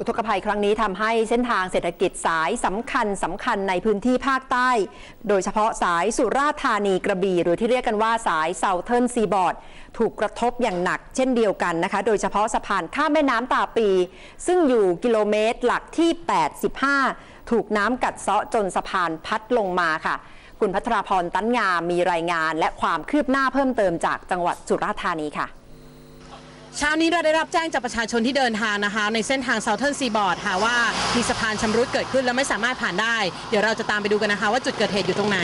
อุทกภัยครั้งนี้ทำให้เส้นทางเศรษฐกิจสายสำคัญสำคัญในพื้นที่ภาคใต้ โดยเฉพาะสายสุราษฎร์ธานีกระบี่ หรือที่เรียกกันว่าสายเซาเทิร์นซีบอร์ดถูกกระทบอย่างหนักเช่นเดียวกันนะคะ โดยเฉพาะสะพานข้ามแม่น้ำตาปี ซึ่งอยู่กิโลเมตรหลักที่ 85 ถูกน้ำกัดเซาะจนสะพานพัดลงมาค่ะ คุณพัทราพรตั้นงามมีรายงาน และความคืบหน้าเพิ่มเติมจากจังหวัดสุราษฎร์ธานีค่ะ เช้านี้เราได้รับแจ้งจากประชาชนที่เดินทางนะคะ ในเส้นทาง Southern Seaboard ค่ะว่ามีสะพานชำรุดเกิดขึ้นและไม่สามารถผ่านได้ เดี๋ยวเราจะตามไปดูกันนะคะ ว่าจุดเกิดเหตุอยู่ตรงไหน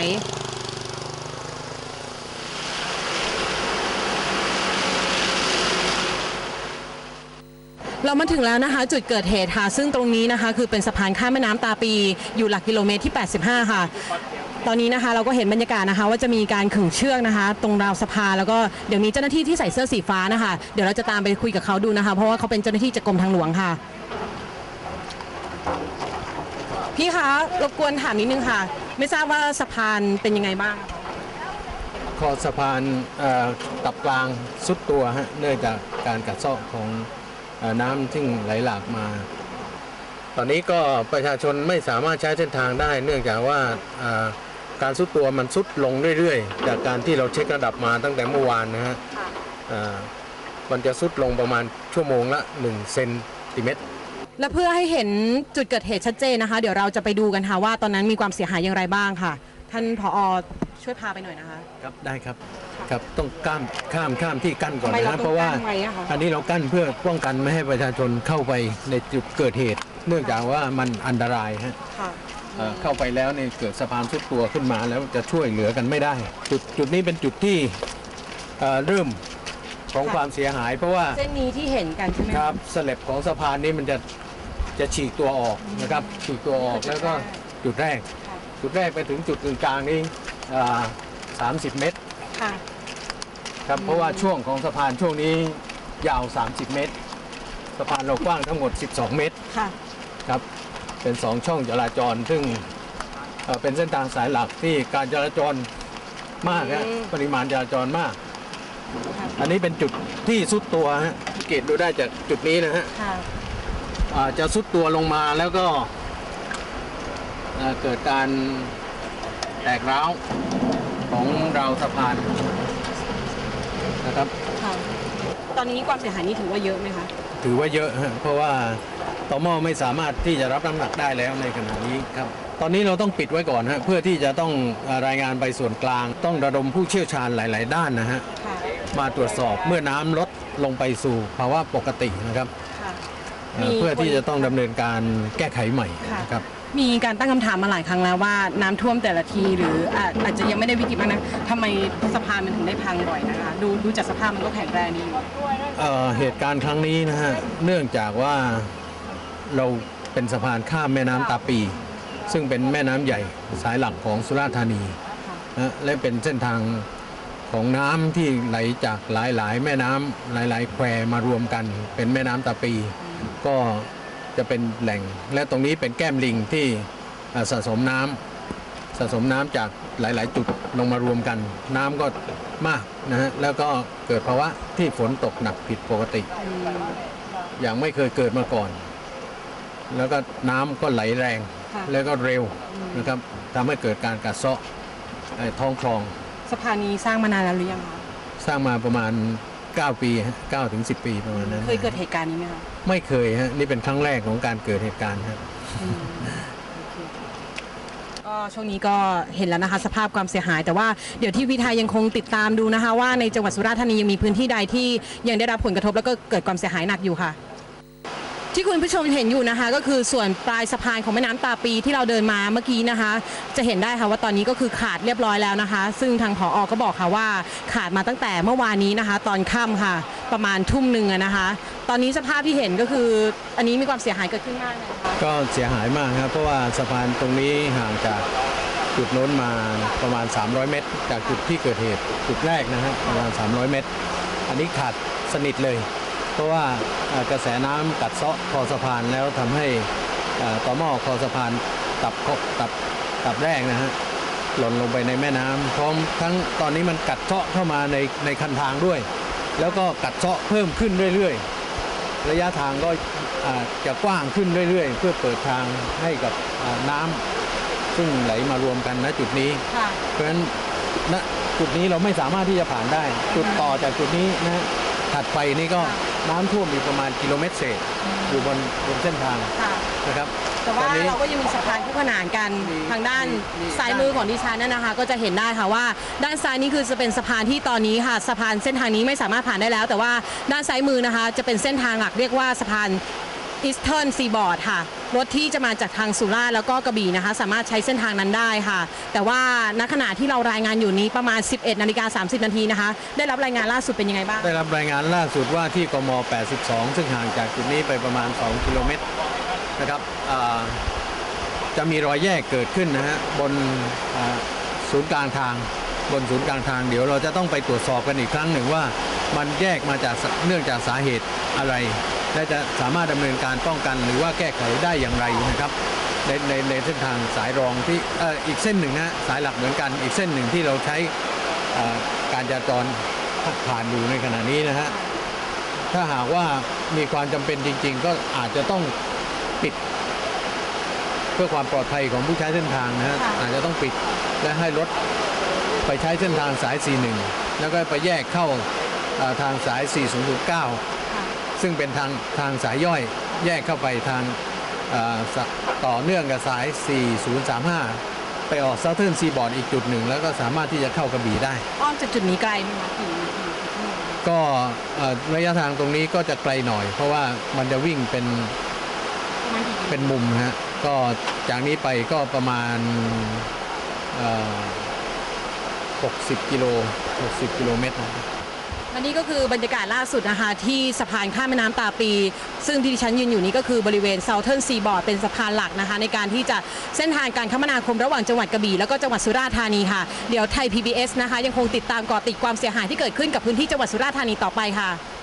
เรามาถึงแล้วนะคะ จุดเกิดเหตุค่ะ ซึ่งตรงนี้นะคะ คือเป็นสะพานข้ามแม่น้ำตาปีอยู่หลักกิโลเมตรที่ 85 ค่ะ ตอนนี้นะคะเราก็เห็นบรรยากาศนะคะ ว่าจะมีการขึงเชือกนะคะ ตรงราวสะพานแล้วก็เดี๋ยวมีเจ้าหน้าที่ที่ใส่เสื้อสีฟ้านะคะ เดี๋ยวเราจะตามไปคุยกับเขาดูนะคะ เพราะว่าเขาเป็นเจ้าหน้าที่จากกรมทางหลวงค่ะ พี่คะรบกวนถามนิดนึงค่ะ ไม่ทราบว่าสะพานเป็นยังไงบ้าง คอสะพานเอ่อตับกลางสุดตัวฮะเนื่องจากการกัดเซาะของ น้ำที่ไหลหลากมา ตอนนี้ก็ประชาชนไม่สามารถใช้เส้นทางได้ เนื่องจากว่าเอ่อการสุดตัวมันสุดลงเรื่อยๆ จากการที่เราเช็คระดับมาตั้งแต่เมื่อวานนะฮะเอ่อมันจะสุดลงประมาณชั่วโมงละ 1 เซนติเมตร และเพื่อให้เห็นจุดเกิดเหตุชัดเจนนะคะ เดี๋ยวเราจะไปดูกันค่ะว่าตอนนั้นมีความเสียหายอย่างไรบ้างค่ะ ท่านผอช่วยพาไปหน่อยนะคะ ครับได้ครับ ครับต้องข้ามข้ามข้ามที่กั้นก่อนทำไมนะเราฮะต้องเพราะว่ากั้นไว้อะคะ อันนี้เรากั้นเพื่อป้องกันไม่ให้ประชาชนเข้าไปในจุดเกิดเหตุ เนื่องจากว่ามันอันตรายฮะ ค่ะ เอ่อเข้าไปแล้วเนี่ยเกิดสะพานทุดตัวขึ้นมาแล้วจะช่วยเหลือกันไม่ได้ จุดจุดนี้เป็นจุดที่เอ่อเริ่มของค่ะ ความเสียหาย เพราะว่าเส้นนี้ที่เห็นกันใช่ไหมะ ครับสลับของสะพานนี้มันจะจะฉีกตัวออกนะครับฉีกตัวออกแล้วก็จุดแรก ค่ะ จุดแรกไปถึงจุดกึ่งกลางนี้อ่า30เมตร ค่ะ ครับเพราะว่าช่วงของสะพานช่วงนี้ยาว 30 เมตร สะพานเรากว้างทั้งหมด 12 เมตรค่ะครับเป็น2ช่องจราจร ซึ่งเอ่อเป็นเส้นทางสายหลักที่การจราจรมากฮะอืมปริมาณจราจรมากค่ะอันนี้เป็นจุดที่สุดตัวฮะสังเกตดูได้จากจุดนี้นะฮะ ค่ะ อ่าจะสุดตัวลงมาแล้วก็เอ่อเกิดการแตกร้าวของราวสะพาน นะครับค่ะตอนนี้ความเสียหายนี้ถือว่าเยอะไหมคะ ถือว่าเยอะฮะเพราะว่าตอมอไม่สามารถที่จะรับน้ำหนักได้แล้วในขณะนี้ครับ ตอนนี้เราต้องปิดไว้ก่อนฮะเพื่อที่จะต้องเอ่อรายงานไปส่วนกลาง ต้องระดมผู้เชี่ยวชาญหลาย ๆ ด้านนะฮะค่ะมาตรวจสอบเมื่อน้ำลดลงไปสู่ภาวะปกตินะครับค่ะเอ่อเพื่อที่จะต้องดำเนินการแก้ไขใหม่ค่ะนะครับ มีการตั้งคำถามมาหลายครั้งแล้วว่าน้ำท่วมแต่ละที หรืออาจอาจจะยังไม่ได้วิกฤตมากนะทำไมสะพานมันถึงได้พังบ่อยนะคะดูดูจากสภาพมันก็แข็งแรงดีอยู่เอ่อเหตุการณ์ครั้งนี้นะฮะเนื่องจากว่าเราเป็นสะพานข้ามแม่น้ำตาปี ซึ่งเป็นแม่น้ำใหญ่สายหลักของสุราษฎร์ธานีนะและเป็นเส้นทางของน้ำที่ไหลจากหลายๆ แม่น้ำหลาย ๆ แควมารวมกัน เป็นแม่น้ำตาปี ก็ จะเป็นแหล่ง และตรงนี้เป็นแก้มลิงที่อ่าสะสมน้ำสะสมน้ำจากหลาย ๆ จุดลงมารวมกัน น้ำก็มากนะฮะแล้วก็เกิดภาวะที่ฝนตกหนักผิดปกติ อย่างไม่เคยเกิดมาก่อน แล้วก็น้ำก็ไหลแรงค่ะแล้วก็เร็วนะครับทำให้เกิดการกัดเซาะไอ้ท้องคลอง สะพานนี้สร้างมานานแล้วหรือยังคะสร้างมาประมาณ 9 ปีฮะ9ถึง10 ปีประมาณนั้นเคยเกิดเหตุการณ์นี้ไหมคะไม่เคยฮะนี่เป็นครั้งแรกของการเกิดเหตุการณ์ครับก็ช่วงนี้ก็เห็นแล้วนะคะสภาพความเสียหาย แต่ว่าเดี๋ยวที่วีทายังคงติดตามดูนะคะ ว่าในจังหวัดสุราษฎร์ธานียังมีพื้นที่ใดที่ยังได้รับผลกระทบแล้วก็เกิดความเสียหายหนักอยู่ค่ะ ที่คุณผู้ชมเห็นอยู่นะคะ ก็คือส่วนปลายสะพานของแม่น้ำตาปีที่เราเดินมาเมื่อกี้นะคะ จะเห็นได้ค่ะว่าตอนนี้ก็คือขาดเรียบร้อยแล้วนะคะ ซึ่งทางผออก็บอกค่ะว่าขาดมาตั้งแต่เมื่อวานนี้นะคะ ตอนค่ำค่ะ ประมาณทุ่มหนึ่งอะนะคะ ตอนนี้สภาพที่เห็นก็คืออันนี้มีความเสียหายเกิดขึ้นมากเลยนะคะก็เสียหายมากครับเพราะว่าสะพานตรงนี้ห่างจากจุดโน้นมาประมาณ 300 เมตร จากจุดที่เกิดเหตุจุดแรกนะฮะประมาณ 300 เมตร อันนี้ขาดสนิทเลย เพราะว่าเอ่อกระแสน้ำกัดเซาะคอสะพานแล้วทำให้เอ่อต่อหม้อคอสะพานตับคตับตับแรกนะฮะหล่นลงไปในแม่น้ำพร้อมทั้งตอนนี้มันกัดเซาะเข้ามาในในคันทางด้วย แล้วก็กัดเซาะเพิ่มขึ้นเรื่อยๆ ระยะทางก็อ่าจะกว้างขึ้นเรื่อยๆ เพื่อเปิดทางให้กับอ่าน้ำซึ่งไหลมารวมกันณจุดนี้ค่ะเพราะฉะนั้นณจุดนี้เราไม่สามารถที่จะผ่านได้ จุดต่อจากจุดนี้นะฮะ ถัดไปนี่ก็น้ำท่วมอีกประมาณกิโลเมตรเศษอยู่บนบนเส้นทางค่ะ นะครับแต่ว่าตอนนี้ เราก็ยังมีสะพานคู่ขนานกันมีทางด้านมี ซ้ายมือของดิฉันนั่นนะคะ ก็จะเห็นได้ค่ะว่า ด้านซ้ายนี่คือจะเป็นสะพานที่ตอนนี้ค่ะสะพานเส้นทางนี้ไม่สามารถผ่านได้แล้ว แต่ว่าด้านซ้ายมือนะคะ จะเป็นเส้นทางหลักเรียกว่าสะพาน Eastern Seaboard ค่ะ รถที่จะมาจากทางสุราษฎร์แล้วก็กระบี่นะคะ สามารถใช้เส้นทางนั้นได้ค่ะ แต่ว่าณขณะที่เรารายงานอยู่นี้ประมาณ 11นาฬิกา30นาทีนะคะ ได้รับรายงานล่าสุดเป็นยังไงบ้าง ได้รับรายงานล่าสุดว่าที่กม 82 ซึ่งห่างจากจุดนี้ไปประมาณ 2 กิโลเมตรนะครับจะมีรอยแยกเกิดขึ้นนะฮะบนศูนย์กลางทางบนศูนย์กลางทางเดี๋ยวเราจะต้องไปตรวจสอบกันอีกครั้งหนึ่งว่า มันแยกมาจากเนื่องจากสาเหตุอะไร และจะสามารถดำเนินการป้องกันหรือว่าแก้ไขได้อย่างไรนะครับในในในเส้นทางสายรองที่เอ่ออีกเส้นหนึ่งนะสายหลักเหมือนกันอีกเส้นหนึ่งที่เราใช้เอ่อการจราจรผ่านอยู่ในขณะนี้นะฮะถ้าหากว่ามีความจำเป็นจริง ๆ ก็อาจจะต้องปิด เพื่อความปลอดภัยของผู้ใช้เส้นทางนะฮะค่ะอาจจะต้องปิดและให้รถไปใช้เส้นทางสาย 41 แล้วก็ไปแยกเข้าเอ่อทางสาย 4009 ซึ่งเป็นทางทางสายย่อยแยกเข้าไปทางเอ่อสะต่อเนื่องกับสาย 4035 ไปออก Southern Seaboard อีกจุดหนึ่ง แล้วก็สามารถที่จะเข้ากระบี่ได้ อ้อมจากจุดนี้ไกลไหมคะกี่กี่กี่ชั่วโมงก็เอ่อระยะทางตรงนี้ก็จะไกลหน่อย เพราะว่ามันจะวิ่งเป็นประมาณกี่กิโลเป็นมุมฮะก็จากนี้ไปก็ประมาณเอ่อ60 กิโล 60 กิโลเมตรนะ และนี่ก็คือบรรยากาศล่าสุดนะคะที่สะพานข้ามแม่น้ำตาปี ซึ่งที่ดิฉันยืนอยู่นี้ก็คือบริเวณ Southern Seaboard เป็นสะพานหลักนะคะ ในการที่จะเส้นทางการคมนาคมระหว่างจังหวัดกระบี่แล้วก็จังหวัดสุราษฎร์ธานีค่ะ เดี๋ยวไทย PBS นะคะ ยังคงติดตามก่อติดความเสียหายที่เกิดขึ้นกับพื้นที่จังหวัดสุราษฎร์ธานีต่อไปค่ะ